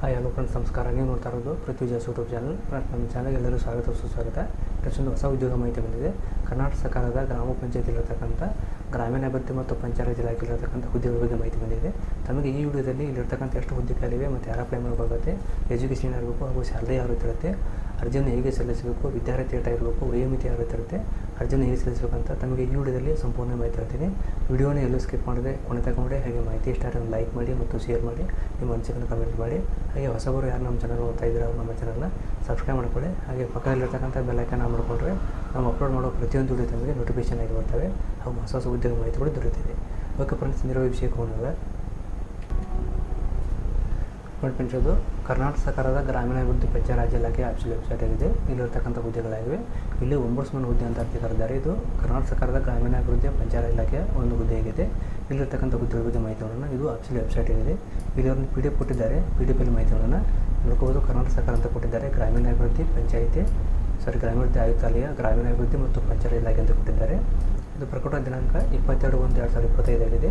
Hi hello friends, ನಮಸ್ಕಾರ. ನೀವು ನೋಡ್ತಾ ಇರೋದು ಪೃಥ್ವಿ ಜಾಸ್ ಯೂಟ್ಯೂಬ್ ಚಾನಲ್. ಫ್ರೆಂಡ್ಸ್, ನಮ್ಮ ಚಾನಲ್ಗೆ ಎಲ್ಲರೂ ಸ್ವಾಗತ, ಸುಸ್ವಾಗತ. ಒಂದು ಹೊಸ ಉದ್ಯೋಗ ಮಾಹಿತಿ ಬಂದಿದೆ. ಕರ್ನಾಟಕ ಸರ್ಕಾರದ ಗ್ರಾಮ ಪಂಚಾಯತಿಲಿರ್ತಕ್ಕಂಥ ಗ್ರಾಮೀಣಾಭಿವೃದ್ಧಿ ಮತ್ತು ಪಂಚಾಯತ್ ಇಲಾಖೆಯಲ್ಲಿರ್ತಕ್ಕಂಥ ಹುದ್ದೆಗಳ ಬಗ್ಗೆ ಮಾಹಿತಿ ಬಂದಿದೆ. ತಮಗೆ ಈ ವಿಡಿಯೋದಲ್ಲಿ ಇಲ್ಲಿರ್ತಕ್ಕಂಥ ಎಷ್ಟು ಹುದ್ದೆ ಮತ್ತು ಯಾರು ಅಪ್ಲೈ ಮಾಡಬೇಕಾಗುತ್ತೆ ಎಜುಕೇಷನ್ ಇರಬೇಕು ಹಾಗೂ ಸ್ಯಾಲ್ರಿ ಯಾರು ರೀತಿ ಇರುತ್ತೆ ಅರ್ಜಿಯನ್ನು ಹೇಗೆ ಸಲ್ಲಿಸಬೇಕು ವಿದ್ಯಾರ್ಥಿ ಏಟ ಇರಬೇಕು ವಯೋಮಿತಿ ಯಾವ ರೀತಿ ಇರುತ್ತೆ ಅರ್ಜಿಯನ್ನು ಹೇಗೆ ಸಲ್ಲಿಸಬೇಕಂತ ತಮಗೆ ಈ ವಿಡಿಯೋದಲ್ಲಿ ಸಂಪೂರ್ಣ ಮಾಹಿತಿ ಹೇಳ್ತೀನಿ. ವಿಡಿಯೋನ ಎಲ್ಲೂ ಸ್ಕಿಪ್ ಮಾಡಿದೆ ಕೊನೆ ತಗೊಂಡೆ ಹಾಗೆ ಮಾಹಿತಿ ಇಷ್ಟ ಆದರೆ ಲೈಕ್ ಮಾಡಿ ಮತ್ತು ಶೇರ್ ಮಾಡಿ, ನಿಮ್ಮ ಅನಿಸಿಕೆಯನ್ನು ಕಮೆಂಟ್ ಮಾಡಿ. ಹಾಗೆ ಹೊಸಬರು ಯಾರು ನಮ್ಮ ಚಾನಲ್ ಓದ್ತಾ ಇದ್ದೀರಾ ಅವ್ರು ನಮ್ಮ ಚಾನಲ್ನ ಸಬ್ಸ್ಕ್ರೈಬ್ ಮಾಡ್ಕೊಳ್ಳಿ. ಹಾಗೆ ಪಕ್ಕದಲ್ಲಿರ್ತಕ್ಕಂಥ ಬೆಲ್ಲೈಕನ್ ಆನ್ ಮಾಡಿಕೊಂಡ್ರೆ ನಾವು ಅಪ್ಲೋಡ್ ಮಾಡೋ ಪ್ರತಿಯೊಂದು ವಿಡಿಯೋ ತಮಗೆ ನೋಟಿಫಿಕೇಶನ್ ಆಗಿ ಬರ್ತವೆ. ಹಾಗೂ ಹೊಸ ಹೊಸ ಉದ್ಯೋಗ ಮಾಹಿತಿಗಳು ದೊರೆತಿದೆ ಓಕೆ ಫ್ರೆಂಡ್ಸ್ ನಿರೋ ವಿಷಯಕ್ಕೆ ಹೋದಾಗ ನೋಡ್ಕೊಂಡದ್ದು ಕರ್ನಾಟಕ ಸರ್ಕಾರದ ಗ್ರಾಮೀಣಾಭಿವೃದ್ಧಿ ಪಂಚಾಯತ್ ರಾಜ್ಯ ಇಲಾಖೆ ಆಫೀಸಿಯಲ್ ವೆಬ್ಸೈಟ್ ಆಗಿದೆ. ಇಲ್ಲಿರ್ತಕ್ಕಂಥ ಹುದ್ದೆಗಳಾಗಿವೆ. ಇಲ್ಲಿ ಒಂಬರ್ಸ್ಮನ್ ಹುದ್ದೆ ಅಂತ ಅರ್ಜಿ ಕರೆದಿದ್ದಾರೆ ಇದು ಕರ್ನಾಟಕ ಸರ್ಕಾರದ ಗ್ರಾಮೀಣಾಭಿವೃದ್ಧಿ ಪಂಚಾಯತ್ ಇಲಾಖೆಯ ಒಂದು ಹುದ್ದೆಯಾಗಿದೆ ಇಲ್ಲಿರ್ತಕ್ಕಂಥ ಹುದ್ದೆಗಳ ಬಗ್ಗೆ ಮಾಹಿತಿಗಳನ್ನು ಇದು ಆಫೀಸಿಯಲ್ ವೆಬ್ಸೈಟ್ ಆಗಿದೆ. ಇಲ್ಲಿ ಒಂದು ಪಿ ಡಿ ಎಫ್ ಕೊಟ್ಟಿದ್ದಾರೆ. ಪಿ ಡಿ ಎಫಲ್ಲಿ ಮಾಹಿತಿಗಳನ್ನು ನೋಡ್ಕೋಬೋದು ಕರ್ನಾಟಕ ಸರ್ಕಾರ ಅಂತ ಕೊಟ್ಟಿದ್ದಾರೆ. ಗ್ರಾಮೀಣಾಭಿವೃದ್ಧಿ ಪಂಚಾಯಿತಿ ಸಾರಿ ಗ್ರಾಮೀಣಾಭಿವೃದ್ಧಿ ಆಯುಕ್ತಾಲಯ, ಗ್ರಾಮೀಣಾಭಿವೃದ್ಧಿ ಮತ್ತು ಪಂಚಾಯತ್ ಇಲಾಖೆ ಅಂತ ಕೊಟ್ಟಿದ್ದಾರೆ. ಇದು ಪ್ರಕಟ ದಿನಾಂಕ ಇಪ್ಪತ್ತೆರಡು ಒಂದು ಎರಡು ಸಾವಿರದ ಇಪ್ಪತ್ತೈದಾಗಿದೆ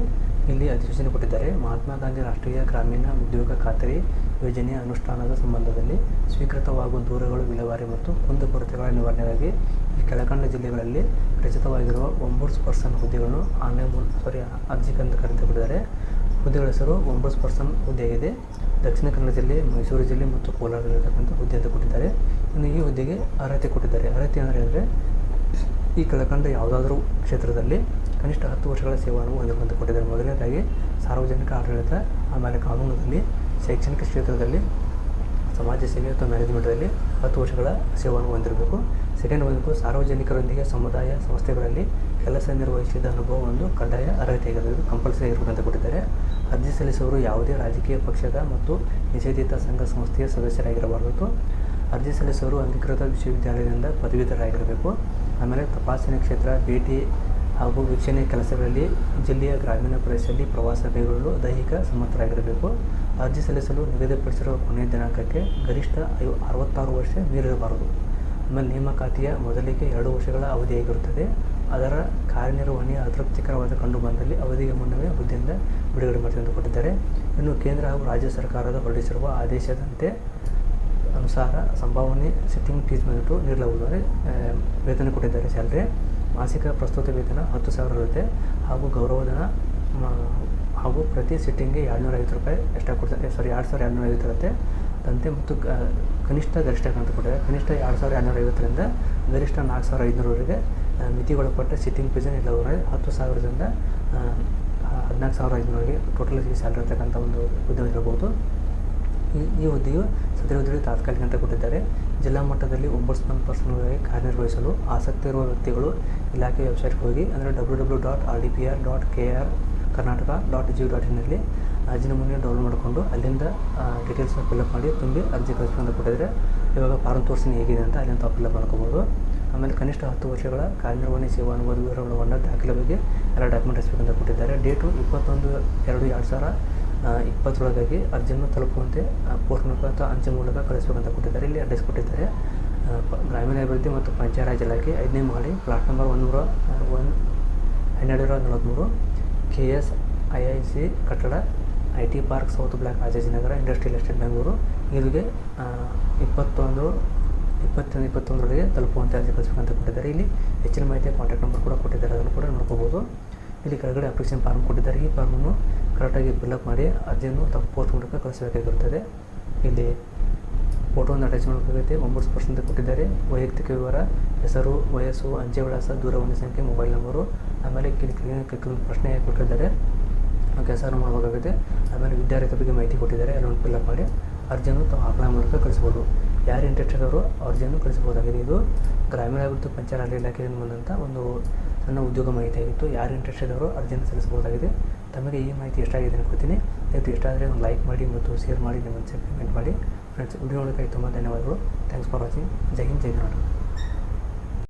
ಇಲ್ಲಿ ಅಧಿಸೂಚನೆ ಕೊಟ್ಟಿದ್ದಾರೆ, ಮಹಾತ್ಮ ಗಾಂಧಿ ರಾಷ್ಟ್ರೀಯ ಗ್ರಾಮೀಣ ಉದ್ಯೋಗ ಖಾತರಿ ಯೋಜನೆಯ ಅನುಷ್ಠಾನದ ಸಂಬಂಧದಲ್ಲಿ ಸ್ವೀಕೃತವಾಗುವ ದೂರುಗಳು ವಿಲೇವಾರಿ ಮತ್ತು ಕುಂದುಕೊರತೆಗಳ ನಿವಾರಣೆಗಾಗಿ ಈ ಕೆಳಕಂಡ ಜಿಲ್ಲೆಗಳಲ್ಲಿ ರಚಿತವಾಗಿರುವ ಒಂಬರ್ಸ್ ಪರ್ಸನ್ ಹುದ್ದೆಗಳನ್ನು ಆನ್ಲೈನ್ ಸಾರಿ ಅರ್ಜಿ ಅಂತ ಕರೆದುಕೊಂಡಿದ್ದಾರೆ ಹುದ್ದೆಗಳ ಹೆಸರು ಒಂಬರ್ಸ್ ಪರ್ಸನ್ ಹುದ್ದೆಯಾಗಿದೆ. ದಕ್ಷಿಣ ಕನ್ನಡ ಜಿಲ್ಲೆ, ಮೈಸೂರು ಜಿಲ್ಲೆ ಮತ್ತು ಕೋಲಾರದಲ್ಲಿರ್ತಕ್ಕಂಥ ಹುದ್ದೆ ಅಂತ ಕೊಟ್ಟಿದ್ದಾರೆ. ಇನ್ನು ಈ ಹುದ್ದೆಗೆ ಅರ್ಹತೆ ಕೊಟ್ಟಿದ್ದಾರೆ. ಅರ್ಹತೆ ಅಂದರೆ ಅಂದರೆ ಈ ಕೆಳಕಂಡ ಯಾವುದಾದ್ರೂ ಕ್ಷೇತ್ರದಲ್ಲಿ ಕನಿಷ್ಠ ಹತ್ತು ವರ್ಷಗಳ ಸೇವಾನು ಹೊಂದಿರುವಂತೆ ಕೊಟ್ಟಿದ್ದಾರೆ ಮೊದಲನೇದಾಗಿ ಸಾರ್ವಜನಿಕ ಆಡಳಿತ, ಆಮೇಲೆ ಕಾನೂನಿನಲ್ಲಿ, ಶೈಕ್ಷಣಿಕ ಕ್ಷೇತ್ರದಲ್ಲಿ, ಸಮಾಜ ಸೇವೆ ಅಥವಾ ಮ್ಯಾನೇಜ್ಮೆಂಟಲ್ಲಿ ಹತ್ತು ವರ್ಷಗಳ ಸೇವೆಯನ್ನು ಹೊಂದಿರಬೇಕು. ಸೆಕೆಂಡ್ ಒಂದು, ಸಾರ್ವಜನಿಕರೊಂದಿಗೆ ಸಮುದಾಯ ಸಂಸ್ಥೆಗಳಲ್ಲಿ ಕೆಲಸ ನಿರ್ವಹಿಸಿದ ಅನುಭವ ಒಂದು ಕಡ್ಡಾಯ ಅರ್ಹತೆಯಾಗಿದೆ ಕಂಪಲ್ಸರಿ ಇರಬೇಕಂತ ಕೊಟ್ಟಿದ್ದಾರೆ. ಅರ್ಜಿ ಸಲ್ಲಿಸುವವರು ಯಾವುದೇ ರಾಜಕೀಯ ಪಕ್ಷದ ಮತ್ತು ನಿಷೇಧಿತ ಸಂಘ ಸಂಸ್ಥೆಯ ಸದಸ್ಯರಾಗಿರಬಾರದು. ಅರ್ಜಿ ಸಲ್ಲಿಸುವವರು ಅಂಗೀಕೃತ ವಿಶ್ವವಿದ್ಯಾಲಯದಿಂದ ಪದವೀಧರಾಗಿರಬೇಕು ಆಮೇಲೆ ತಪಾಸಣೆ ಕ್ಷೇತ್ರ, ಭೇಟಿ ಹಾಗೂ ವೀಕ್ಷಣೆ ಕೆಲಸಗಳಲ್ಲಿ ಜಿಲ್ಲೆಯ ಗ್ರಾಮೀಣ ಪ್ರದೇಶದಲ್ಲಿ ಪ್ರವಾಸ ಕೈಗೊಳ್ಳಲು ದೈಹಿಕ ಸಮರ್ಥರಾಗಿರಬೇಕು. ಅರ್ಜಿ ಸಲ್ಲಿಸಲು ನಿಗದಿಪಡಿಸಿರುವ ಕೊನೆಯ ದಿನಾಂಕಕ್ಕೆ ಗರಿಷ್ಠ ಐವ ಅರವತ್ತಾರು ವರ್ಷ ಮೀರಿರಬಾರದು. ಆಮೇಲೆ ನೇಮಕಾತಿಯ ಮೊದಲಿಗೆ ಎರಡು ವರ್ಷಗಳ ಅವಧಿಯಾಗಿರುತ್ತದೆ. ಅದರ ಕಾರ್ಯನಿರ್ವಹಣೆ ಅತೃಪ್ತಿಕರವಾದ ಕಂಡು ಬಂದಲ್ಲಿ ಅವಧಿಗೆ ಮುನ್ನವೇ ಹುದ್ದೆಯಿಂದ ಬಿಡುಗಡೆ ಅಂತ ಕೊಟ್ಟಿದ್ದಾರೆ ಇನ್ನು ಕೇಂದ್ರ ಹಾಗೂ ರಾಜ್ಯ ಸರ್ಕಾರದ ಹೊರಡಿಸಿರುವ ಆದೇಶದಂತೆ ಅನುಸಾರ ಸಂಭಾವನೆ ಸಿಟ್ಟಿಂಗ್ ಫೀಸ್ ಬಂದ್ಬಿಟ್ಟು ನೀಡಲಾಗುವುದಾದರೆ ವೇತನ ಕೊಟ್ಟಿದ್ದಾರೆ ಸ್ಯಾಲ್ರಿ ಮಾಸಿಕ ಪ್ರಸ್ತುತ ವೇತನ ಹತ್ತು ಸಾವಿರ ಇರುತ್ತೆ. ಹಾಗೂ ಗೌರವಧನ ಹಾಗೂ ಪ್ರತಿ ಸಿಟ್ಟಿಂಗ್ಗೆ ಎರಡುನೂರ ಐವತ್ತು ರೂಪಾಯಿ ಎಕ್ಸ್ಟ್ರಾ ಕೊಡ್ತಾರೆ ಸಾರಿ ಎರಡು ಸಾವಿರ ಎರಡುನೂರ ಐವತ್ತು ಇರುತ್ತೆ. ದಂತೆ ಮತ್ತು ಕನಿಷ್ಠ ಗರಿಷ್ಠ ಅಂತ ಕೊಟ್ಟಿದ್ದಾರೆ. ಕನಿಷ್ಠ ಎರಡು ಸಾವಿರ ಎರಡುನೂರ ಐವತ್ತರಿಂದ ಗರಿಷ್ಠ ನಾಲ್ಕು ಸಾವಿರ ಐದುನೂರವರೆಗೆ ಮಿತಿಗೊಳಪಟ್ಟ ಸಿಟ್ಟಿಂಗ್ ಫೀಸನ್ನು ನೀಡಲಾಗುತ್ತದೆ. ಹತ್ತು ಸಾವಿರದಿಂದ ಹದಿನಾಲ್ಕು ಸಾವಿರ ಐದುನೂರಿಗೆ ಟೋಟಲ್ ಸ್ಯಾಲ್ರಿ ಇರ್ತಕ್ಕಂಥ ಒಂದು ಉದ್ಯಮ ಇರಬಹುದು. ಈ ಹುದ್ದೆಯು ಸದ್ಯದಲ್ಲಿ ತಾತ್ಕಾಲಿಕ ಅಂತ ಕೊಟ್ಟಿದ್ದಾರೆ. ಜಿಲ್ಲಾ ಮಟ್ಟದಲ್ಲಿ ಒಂಬರ್ಸ್ಮನ್ ಪರ್ಸನ್ಗಳಿಗೆ ಕಾರ್ಯನಿರ್ವಹಿಸಲು ಆಸಕ್ತಿ ಇರುವ ವ್ಯಕ್ತಿಗಳು ಇಲಾಖೆ ವೆಬ್ಸೈಟ್ಗೆ ಹೋಗಿ, ಅಂದರೆ W W dot R D P R dot K R Karnataka dot G dot ಇನ್ನಲ್ಲಿ ಅರ್ಜಿ ನಮೂನೆ ಡೌನ್ಲೋಡ್ ಮಾಡಿಕೊಂಡು ಅಲ್ಲಿಂದ ಡೀಟೇಲ್ಸ್ನ ಫಿಲ್ಅಪ್ ಮಾಡಿ ತುಂಬಿ ಅರ್ಜಿ ಕಳಿಸ್ಕೊಂಡು ಕೊಟ್ಟಿದ್ದಾರೆ. ಇವಾಗ ಫಾರಂ ತೋರಿಸಿ ಹೇಗಿದೆ ಅಂತ ಅಲ್ಲಿಂದ ತಾವು ಫಿಲ್ಅಪ್ ಮಾಡ್ಕೋಬೋದು. ಆಮೇಲೆ ಕನಿಷ್ಠ ಹತ್ತು ವರ್ಷಗಳ ಕಾರ್ಯನಿರ್ವಹಣೆ ಸೇವಾ ಅನುಭವ ಒಂದು ದಾಖಲೆ ಬಗ್ಗೆ ಎಲ್ಲ ಡಾಕ್ಯುಮೆಂಟ್ ಅಂತ ಕೊಟ್ಟಿದ್ದಾರೆ. ಡೇಟು ಇಪ್ಪತ್ತೊಂದು ಎರಡು ಎರಡು ಸಾವಿರ ಇಪ್ಪತ್ತರೊಳಗಾಗಿ ಅರ್ಜಿಯನ್ನು ತಲುಪುವಂತೆ ಪೋಸ್ಟ್ ಮುಖಾಂತರ ಅಂಚೆ ಮೂಲಕ ಕಳಿಸಬೇಕಂತ ಕೊಟ್ಟಿದ್ದಾರೆ. ಇಲ್ಲಿ ಅಡ್ರೆಸ್ ಕೊಟ್ಟಿದ್ದಾರೆ. ಗ್ರಾಮೀಣಾಭಿವೃದ್ಧಿ ಮತ್ತು ಪಂಚಾಯತ್ ಇಲಾಖೆ ಐದನೇ ಮಹಡಿ ಪ್ಲಾಟ್ ನಂಬರ್ ಒಂದುನೂರ ಒನ್ ಹನ್ನೆರಡು ನಲವತ್ತ್ಮೂರು K S I I C ಕಟ್ಟಡ, I T park south block Rajajinagar industrial estate Bengaluru. ಇಲ್ಲಿಗೆ ಇಪ್ಪತ್ತೊಂದು ಇಪ್ಪತ್ತೊಂದು, ಇಪ್ಪತ್ತೊಂದರೊಳಗೆ ತಲುಪುವಂತೆ ಅರ್ಜಿ ಕಳಿಸಬೇಕಂತ ಕೊಟ್ಟಿದ್ದಾರೆ. ಇಲ್ಲಿ ಹೆಚ್ಚಿನ ಮಾಹಿತಿ ಕಾಂಟ್ಯಾಕ್ಟ್ ನಂಬರ್ ಕೂಡ ಕೊಟ್ಟಿದ್ದಾರೆ. ಇಲ್ಲಿ ಕೆಳಗಡೆ ಅಪ್ಲಿಕೇಶನ್ ಫಾರ್ಮ್ ಕೊಟ್ಟಿದ್ದಾರೆ. ಈ ಫಾರ್ಮನ್ನು ಕರೆಕ್ಟಾಗಿ ಫಿಲ್ಅಪ್ ಮಾಡಿ ಅರ್ಜಿಯನ್ನು ತಪ್ಪು ಪೋಸ್ಟ್ ಮೂಲಕ ಕಳಿಸಬೇಕಾಗಿರುತ್ತದೆ. ಇಲ್ಲಿ ಫೋಟೋವನ್ನು ಅಟ್ಯಾಚ್ ಮಾಡಬೇಕಾಗುತ್ತೆ ಒಂಬತ್ತು ಪರ್ಸೆಂಟ್ ಕೊಟ್ಟಿದ್ದಾರೆ. ವೈಯಕ್ತಿಕ ವಿವರ, ಹೆಸರು, ವಯಸ್ಸು, ಅಂಚೆ ವಿಳಾಸ, ದೂರವಾಣಿ ಸಂಖ್ಯೆ ಮೊಬೈಲ್ ನಂಬರು ಆಮೇಲೆ ಕೆಲವೊಂದು ಪ್ರಶ್ನೆ ಕೊಟ್ಟಿದ್ದಾರೆ. ಕೆಲಸವನ್ನು ಮಾಡಬೇಕಾಗುತ್ತೆ ಆಮೇಲೆ ವಿದ್ಯಾರ್ಥಿ ಬಗ್ಗೆ ಮಾಹಿತಿ ಕೊಟ್ಟಿದ್ದಾರೆ. ಎಲ್ಲವನ್ನು ಫಿಲ್ಅಪ್ ಮಾಡಿ ಅರ್ಜಿಯನ್ನು ತಾವು ಅಪ್ಲೈ ಮೂಲಕ ಕಳಿಸ್ಬೋದು ಯಾರು ಇಂಟ್ರೆಸ್ಟ್ ಇರೋರು ಅರ್ಜಿಯನ್ನು ಕಳಿಸ್ಬೋದಾಗಿದೆ ಇದು ಗ್ರಾಮೀಣಾಭಿವೃದ್ಧಿ ಪಂಚಾಯತ್ ಇಲಾಖೆಯಿಂದ ಬಂದಂಥ ಒಂದು ಸಣ್ಣ ಉದ್ಯೋಗ ಮಾಹಿತಿ ಆಗಿತ್ತು. ಯಾರು ಇಂಟ್ರೆಸ್ಟ್ ಇದ್ದವರು ಅರ್ಜಿಯನ್ನು ಸಲ್ಲಿಸಬಹುದಾಗಿದೆ. ತಮಗೆ ಈ ಮಾಹಿತಿ ಎಷ್ಟಾಗಿದೆ ಅನ್ಕೋತೀನಿ ದಯವಿಟ್ಟು ಇಷ್ಟ ಆದರೆ ಒಂದು ಲೈಕ್ ಮಾಡಿ ಮತ್ತು ಶೇರ್ ಮಾಡಿ ನಿಮ್ಮ ಕಮೆಂಟ್ ಮಾಡಿ. ಫ್ರೆಂಡ್ಸ್ ವಿಡಿಯೋ ನೋಡೋಕ್ಕಾಗಿ ತುಂಬ ಧನ್ಯವಾದಗಳು. ಥ್ಯಾಂಕ್ಸ್ ಫಾರ್ ವಾಚಿಂಗ್ ಜೈ ಹಿಂದ್, ಜೈ ಕರ್ನಾಟಕ.